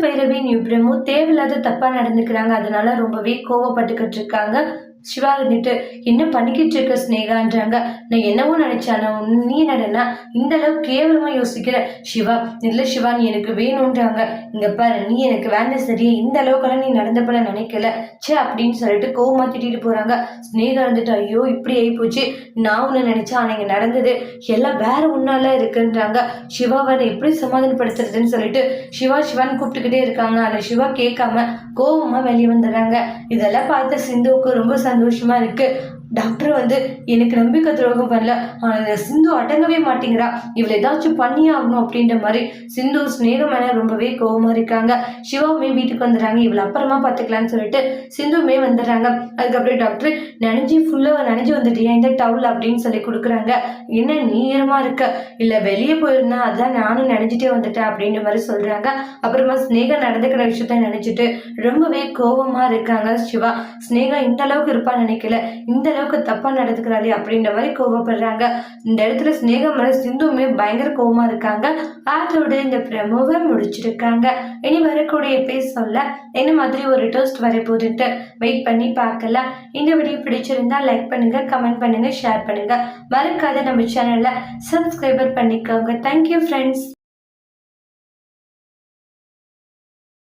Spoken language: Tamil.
பைரவின் பிரம்மு தேவையில்லாத தப்பா நடந்துக்கிறாங்க. அதனால ரொம்பவே கோவப்பட்டுக்கிட்டு இருக்காங்க. சிவா இருந்துட்டு என்ன பண்ணிக்கிட்டு இருக்க ஸ்னேகான்றாங்க நான் என்னவோ நினைச்சானோ. நீ என்னடனா? இந்த அளவுக்கு கேவலமா யோசிக்கிற? சிவா இல்ல சிவா நீ எனக்கு வேணும்ன்றாங்க. இங்க பாரு நீ எனக்கு வேண்டாம் சரி இந்த அளவுக்கெல்லாம் நீ நடந்தப்பட நினைக்கல. ச்சே அப்படின்னு சொல்லிட்டு கோவமா திட்டிட்டு போறாங்க. ஸ்னேகா இருந்துட்டு ஐயோ இப்படி ஆகி போச்சு. நான் ஒன்று நினைச்சா ஆனா இங்க நடந்தது. எல்லாம் வேற ஒன்னால இருக்குன்றாங்க. சிவாவை நான் எப்படி சமாதானப்படுத்துறதுன்னு சொல்லிட்டு சிவா சிவான்னு கூப்பிட்டுக்கிட்டே இருக்காங்க. ஆனா சிவா கேட்காம கோவமா வெளியே வந்துடுறாங்க இதெல்லாம் பார்த்த சிந்துவுக்கு ரொம்ப சந்தோஷம். இருக்கு. டாக்டர் வந்து எனக்கு நம்பிக்கை துரோகம் பண்ணல ஆனால் சிந்து அடங்கவே மாட்டேங்கிறா. இவளை ஏதாச்சும் பண்ணியே ஆகணும் அப்படின்ற மாதிரி சிந்து ஸ்னேகம் மேலே ரொம்பவே கோபமாக இருக்காங்க. சிவாவுமே வீட்டுக்கு வந்துடுறாங்க. இவளை அப்புறமா பார்த்துக்கலான்னு சொல்லிட்டு சிந்துவுமே வந்துடுறாங்க. அதுக்கப்புறம் டாக்டர் நனைஞ்சு ஃபுல்லாக நனைஞ்சு வந்துட்டியா? இந்த டவுல் அப்படின்னு சொல்லி கொடுக்குறாங்க. என்ன நீ இருக்க? இல்லை வெளியே போயிருந்தா அதான் நானும் நினைஞ்சிட்டே வந்துட்டேன் அப்படின்ற மாதிரி சொல்கிறாங்க அப்புறமா ஸ்னேகா நடந்துக்கிற விஷயத்த நினச்சிட்டு ரொம்பவே கோபமாக இருக்காங்க சிவா. ஸ்னேகா இந்த அளவுக்கு இருப்பான்னு நினைக்கல. இந்த அளவுக்கு தப்பா நடந்துக்கிறாளே அப்படின்ற மாதிரி கோவப்படுறாங்க. இந்த இடத்துல ஸ்னேகா மலர் சிந்துவுமே பயங்கர கோவமா இருக்காங்க. அதோட இந்த பிரமோவை முடிச்சிருக்காங்க. இனி வரக்கூடிய எபிசோட்ல என்ன மாதிரி ஒரு டோஸ்ட் வரப்போகுதுன்ட்டு வெயிட் பண்ணி பார்க்கலாம். இந்த வீடியோ பிடிச்சிருந்தா லைக் பண்ணுங்க கமெண்ட் பண்ணுங்க ஷேர் பண்ணுங்க. மறக்காத நம்ம சேனல்ல சப்ஸ்கிரைபர் பண்ணிக்கோங்க. Thank you friends